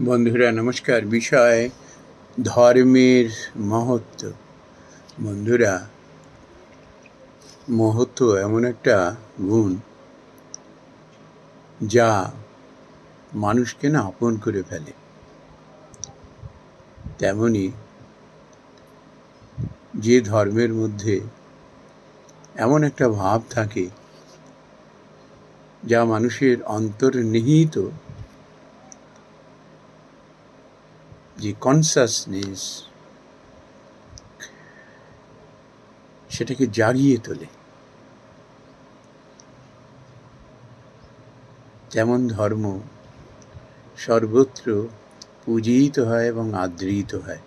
বন্ধুরা, নমস্কার। বিষয় ধর্মের মহত্ব। বন্ধুরা, মহত্ব এমন একটা গুণ যা মানুষকে না আপন করে ফেলে। তেমনি যে ধর্মের মধ্যে এমন একটা ভাব থাকে যা মানুষের অন্তর্নিহিত যে কনসাসনেস সেটাকে জাগিয়ে তোলে। তেমন ধর্ম সর্বত্র পূজিত হয় এবং আদৃত হয়।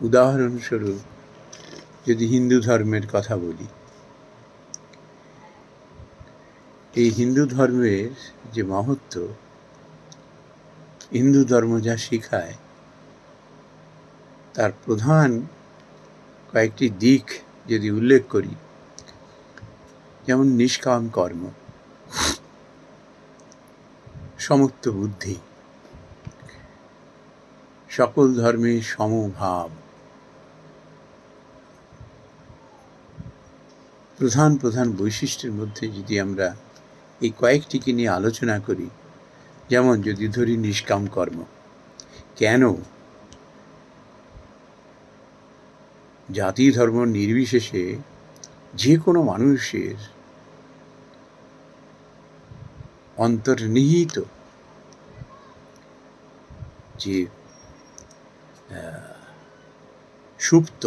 উদাহরণস্বরূপ যদি হিন্দু ধর্মের কথা বলি, এই হিন্দু ধর্মের যে মহত্ব হিন্দু ধর্ম যা শেখায়, তার প্রধান কয়েকটি দিক যদি উল্লেখ করি, যেমন নিষ্কাম কর্ম সমত্ব বুদ্ধি, সকল ধর্মে সমভাব। প্রধান প্রধান বৈশিষ্ট্যের মধ্যে যদি আমরা এই কয়েকটিকে নিয়ে আলোচনা করি যেমন যদি ধরি নিষ্কাম কর্ম। কেন? জাতি ধর্ম নির্বিশেষে যে কোনো মানুষের অন্তর্নিহিত যে সুপ্ত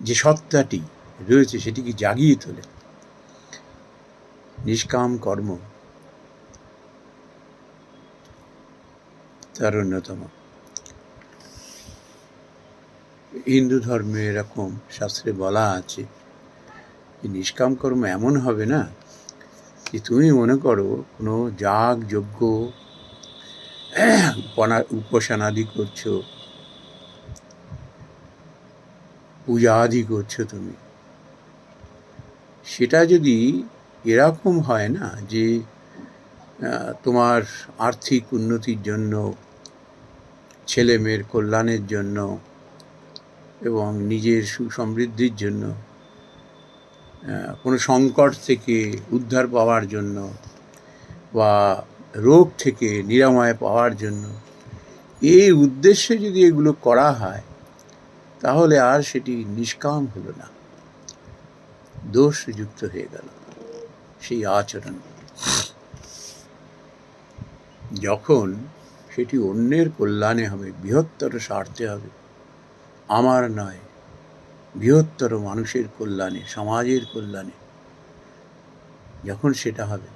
যে সত্তাটি রয়েছে সেটিকে জাগিয়ে তোলে। নিষ্কাম কর্ম, তার অন্যতম। হিন্দু ধর্মে এরকম শাস্ত্রে বলা আছে যে নিষ্কাম কর্ম এমন হবে না যে তুমি মনে করো কোনো যাগ, যজ্ঞ উপাসনাদি করছ পূজা আদি করছ তুমি। সেটা যদি এরকম হয় না যে তোমার আর্থিক উন্নতির জন্য ছেলে মেয়ের কল্যাণের জন্য এবং নিজের সুসমৃদ্ধির জন্য কোনো সংকট থেকে উদ্ধার পাওয়ার জন্য বা রোগ থেকে নিরাময় পাওয়ার জন্য, এই উদ্দেশ্যে যদি এগুলো করা হয়, তাহলে আর সেটি নিষ্কাম হলো না। দোষযুক্ত হয়ে গেল। সেই আচরণ। যখন সেটি অন্যের কল্যাণে হবে, বৃহত্তর স্বার্থে হবে, আমার নয়, বৃহত্তর মানুষের কল্যাণে, সমাজের কল্যাণে যখন সেটা হবে,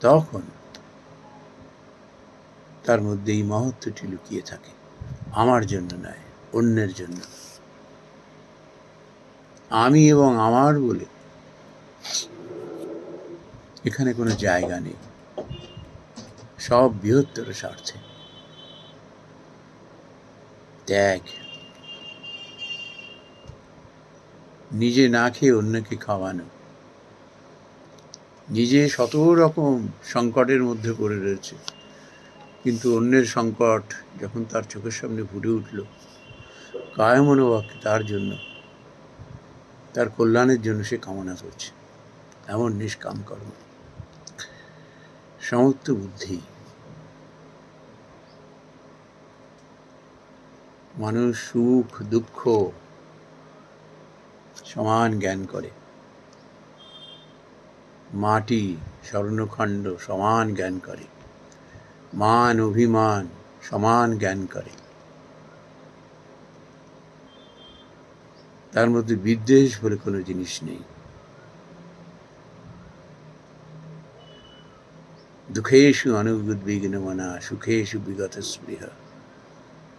তখন তার মধ্যে এই মহত্বটি লুকিয়ে থাকে, আমার জন্য নয়, অন্যের জন্য। আমি এবং আমার বলে এখানে কোনো জায়গা নেই। সব বৃহত্তর স্বার্থে। ত্যাগ নিজে না খেয়ে অন্যকে খাওয়ানো। নিজে শত রকম সংকটের মধ্যে পড়ে রয়েছে। কিন্তু অন্যের সংকট যখন তার চোখের সামনে ফুটে উঠল কায় মনোবাক্যে তার জন্য, তার কল্যাণের জন্য সে কামনা করছে। এমন নিষ্কাম কর্ম। সমস্ত বুদ্ধি। মানুষ সুখ, দুঃখ সমান জ্ঞান করে। মাটি, স্বর্ণখণ্ড সমান জ্ঞান করে। মান, অভিমান সমান জ্ঞান করে। তার মধ্যে বিদ্বেষ বলে কোনো জিনিস নেই। দুঃখেশু অনুদ্বিগ্নমনা সুখেশু বিগত স্পৃহ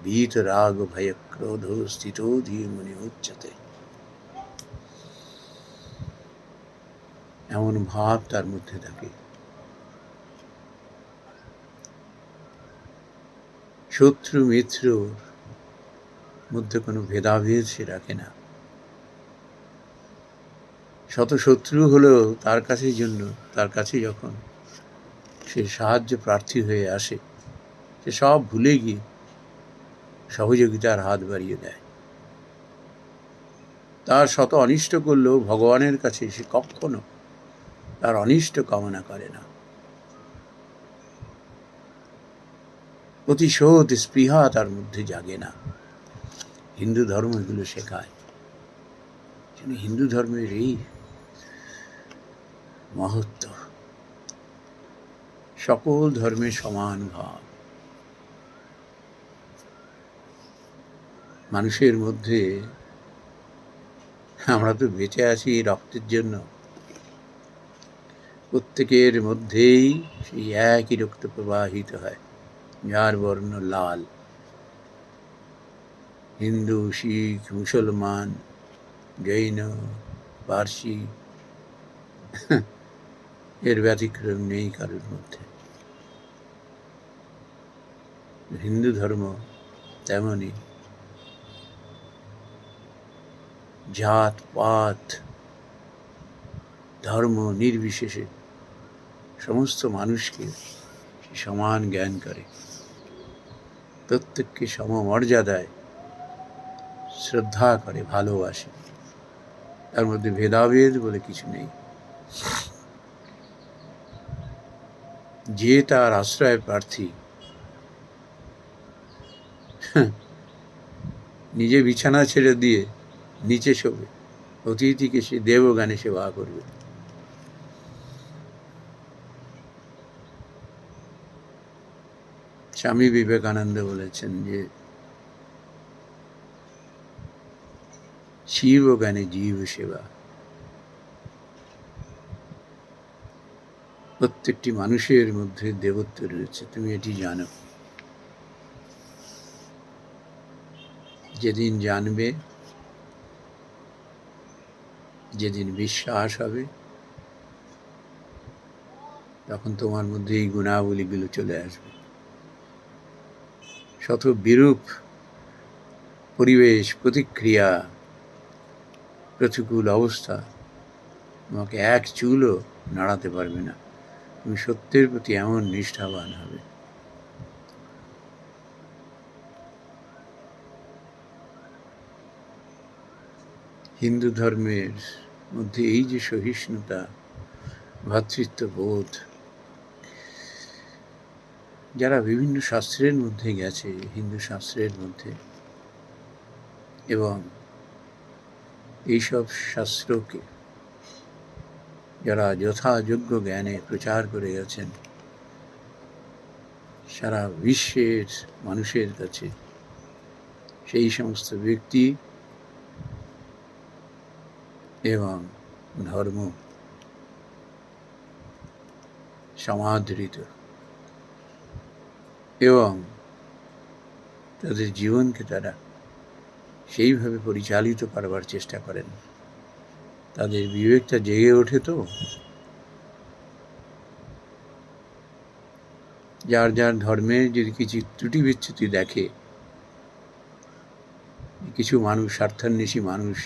ভীত রাগ ভয় ক্রোধ স্থিত ধীমনি উচ্চতে। এমন ভাব তার মধ্যে থাকে। শত্রু মিত্রর মধ্যে কোনো ভেদাভেদ সে রাখে না। শত শত্রু হলেও তার কাছে জন্য, তার কাছে যখন সে সাহায্য প্রার্থী হয়ে আসে। সে সব ভুলে গিয়ে সহযোগিতার হাত বাড়িয়ে দেয়। তার শত অনিষ্ট করলেও ভগবানের কাছে সে কখনো তার অনিষ্ট কামনা করে না। প্রতিশোধ, স্পৃহা তার মধ্যে জাগে না। হিন্দু ধর্ম এগুলো শেখায়। হিন্দু ধর্মের এই মহত্ব সকল ধর্মের সমান ভাব। মানুষের মধ্যে আমরা তো বেঁচে আছি রক্তের জন্য। প্রত্যেকের মধ্যেই সেই একই রক্ত প্রবাহিত হয়, যার বর্ণ লাল। হিন্দু, শিখ, মুসলমান, জৈন, পার্সি, এর ব্যতিক্রম নেই কারোর মধ্যে। হিন্দু ধর্ম তেমনই। জাত, পাত, ধর্ম নির্বিশেষে সমস্ত মানুষকে সমান জ্ঞান করে। প্রত্যেককে সমমর্যাদায় শ্রদ্ধা করে, ভালোবাসে। তার মধ্যে ভেদাভেদ বলে কিছু নেই। যে তার আশ্রয় প্রার্থী নিজে বিছানা ছেড়ে দিয়ে নিচে শোবে। অতিথিকে সে দেবগানে সেবা করবে। স্বামী বিবেকানন্দ বলেছেন যে শিব জ্ঞানে জীব সেবা। প্রত্যেকটি মানুষের মধ্যে দেবত্ব রয়েছে, তুমি এটি জানো। যেদিন জানবে, যেদিন বিশ্বাস হবে, তখন তোমার মধ্যে এই গুণাবলীগুলো চলে আসবে। শত বিরূপ পরিবেশ, প্রতিক্রিয়া, প্রতিকূল অবস্থা তোমাকে এক চুলও নাড়াতে পারবে না। তুমি সত্যের প্রতি এমন নিষ্ঠাবান হবে। হিন্দু ধর্মের মধ্যে এই যে সহিষ্ণুতা ভ্রাতৃত্ববোধ যারা বিভিন্ন শাস্ত্রের মধ্যে গেছে, হিন্দু শাস্ত্রের মধ্যে, এবং এইসব শাস্ত্রকে যারা যথাযোগ্য জ্ঞানে প্রচার করে গেছেন, সারা বিশ্বের মানুষের কাছে, সেই সমস্ত ব্যক্তি এবং ধর্ম সমাদৃত এবং তাদের জীবনকে তারা সেইভাবে পরিচালিত করবার চেষ্টা করেন তাদের বিবেকটা জেগে ওঠে তো যার যার ধর্মের যদি কিছু ত্রুটি বিচ্যুতি দেখে কিছু মানুষ স্বার্থান্বেষী মানুষ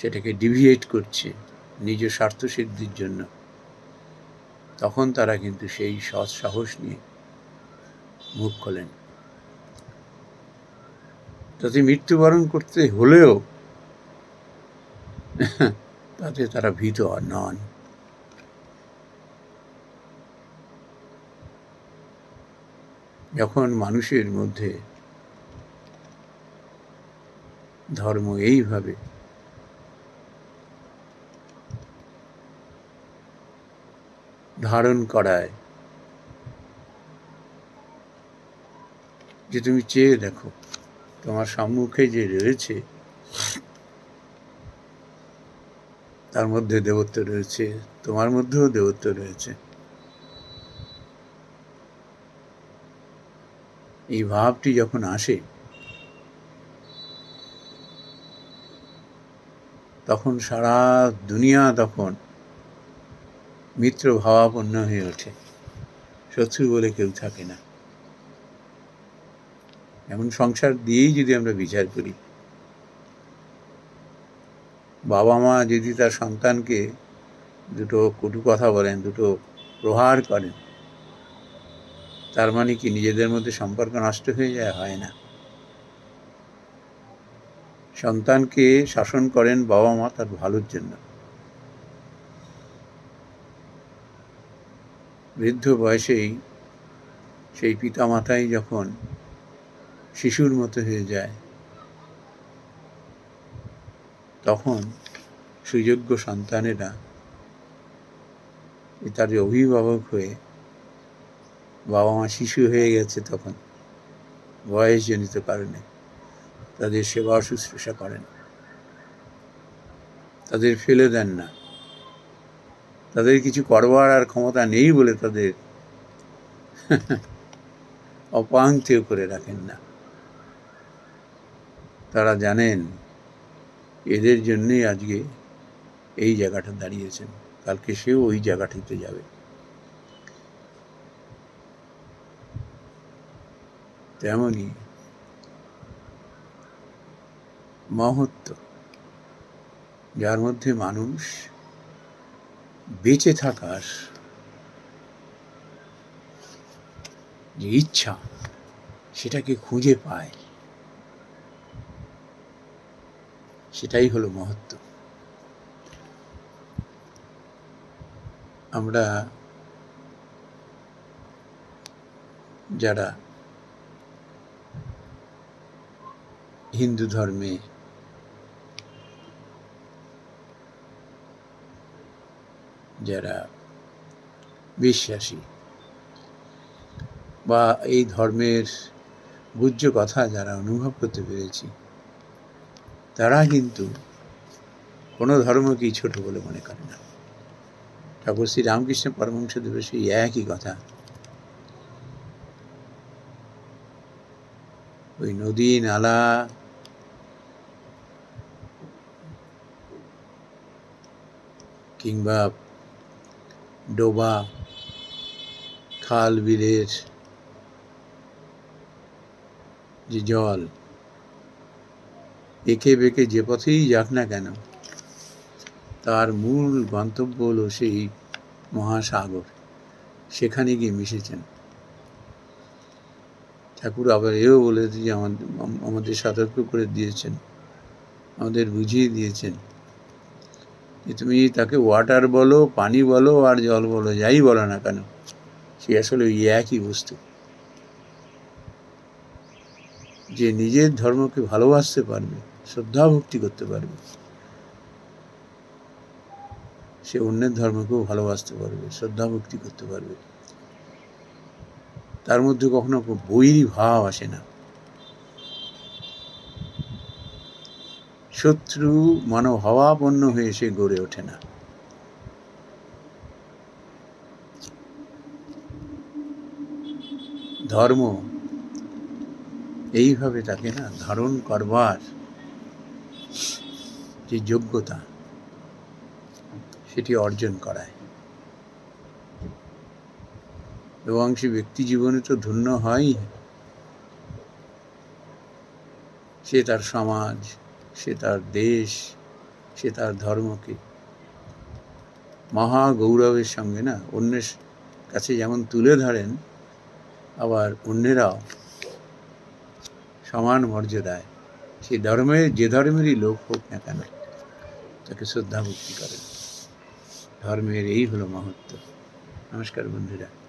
সেটাকে ডিভিয়েট করছে নিজ স্বার্থ সিদ্ধির জন্য। তখন তারা কিন্তু সেই সৎ সাহস নিয়ে মুখ খোলেন। তাতে মৃত্যুবরণ করতে হলেও তাতে তারা ভীত নন। যখন মানুষের মধ্যে ধর্ম এইভাবে ধারণ করায়। যে তুমি চেয়ে দেখো, তোমার সম্মুখে যে রয়েছে, তার মধ্যে দেবত্ব রয়েছে, তোমার মধ্যেও দেবত্ব রয়েছে। এই ভাবটি যখন আসে, তখন সারা দুনিয়া তখন মিত্র ভাবাপন্ন হয়ে ওঠে। শত্রু বলে কেউ থাকে না। এমন সংসার দিয়েই যদি আমরা বিচার করি। বাবা মা যদি তার সন্তানকে দুটো কটু কথা বলেন, দুটো প্রহার করেন, তার মানে কি নিজেদের মধ্যে সম্পর্ক নষ্ট হয়ে যায়? হয় না। সন্তানকে শাসন করেন বাবা মা তার ভালোর জন্য। বৃদ্ধ বয়সেই সেই পিতামাতাই যখন শিশুর মতো হয়ে যায়, তখন সুযোগ্য সন্তানেরা তার অভিভাবক হয়ে বাবা মা শিশু হয়ে গেছে তখন, বয়স জনিত কারণে তাদের সেবা শুশ্রূষা করেন। তাদের ফেলে দেন না। তাদের কিছু করবার আর ক্ষমতা নেই বলে তাদের অপাঙ্ক্তেয় করে রাখেন না। তারা জানেন এদের জন্যই আজকে এই জায়গাটা দাঁড়িয়েছেন। কালকে সেও ওই জায়গাটিতে যাবে। তেমনই মহত্ব, যার মধ্যে মানুষ বেঁচে থাকার যে ইচ্ছা সেটাকে খুঁজে পায়। সেটাই হলো মহত্ব। আমরা যারা হিন্দু ধর্মে যারা বিশ্বাসী বা এই ধর্মের গুহ্য কথা যারা অনুভব করতে পেরেছি, তারা কিন্তু কোনো ধর্মকেই ছোট বলে মনে করে না। ঠাকুর শ্রী রামকৃষ্ণ পরমহংস দেবের সেই একই কথা। ওই নদী, নালা, কিংবা ডোবা, খাল বিলের যে জল, এঁকে বেঁকে যে পথেই যাক না কেন, তার মূল গন্তব্য হলো সেই মহাসাগর। সেখানে গিয়ে মিশেছেন। ঠাকুর আবার এও বলে যে আমাদের সতর্ক করে দিয়েছেন, আমাদের বুঝিয়ে দিয়েছেন। তুমি তাকে ওয়াটার বলো, পানি বলো আর জল বলো, যাই বলো না কেন, সে আসলে ওই একই বস্তু। যে নিজের ধর্মকে ভালোবাসতে পারবে, শ্রদ্ধা ভক্তি করতে পারবে, সে অন্যের ধর্মকেও ভালোবাসতে পারবে, শ্রদ্ধা ভক্তি করতে পারবে। তার মধ্যে কখনো বৈরী ভাব আসে না। শত্রু মনোভাবাপন্ন হয়ে সে গড়ে ওঠে না। ধর্ম এইভাবে তাকে না ধারণ করবার যে যোগ্যতা, সেটি অর্জন করায়। এবং সে ব্যক্তি জীবনে তো ধন্য হয় সে তার সমাজ সে তার দেশ, সে তার ধর্মকে। মহা গৌরবের সঙ্গে না, অন্যের কাছে যেমন তুলে ধরেন, আবার অন্যেরাও সমান মর্যাদায় সে ধর্মের যে ধর্মেরই লোক হোক না কেন, তাকে শ্রদ্ধা ভক্তি করেন। ধর্মের এই হলো মহত্ব। নমস্কার বন্ধুরা।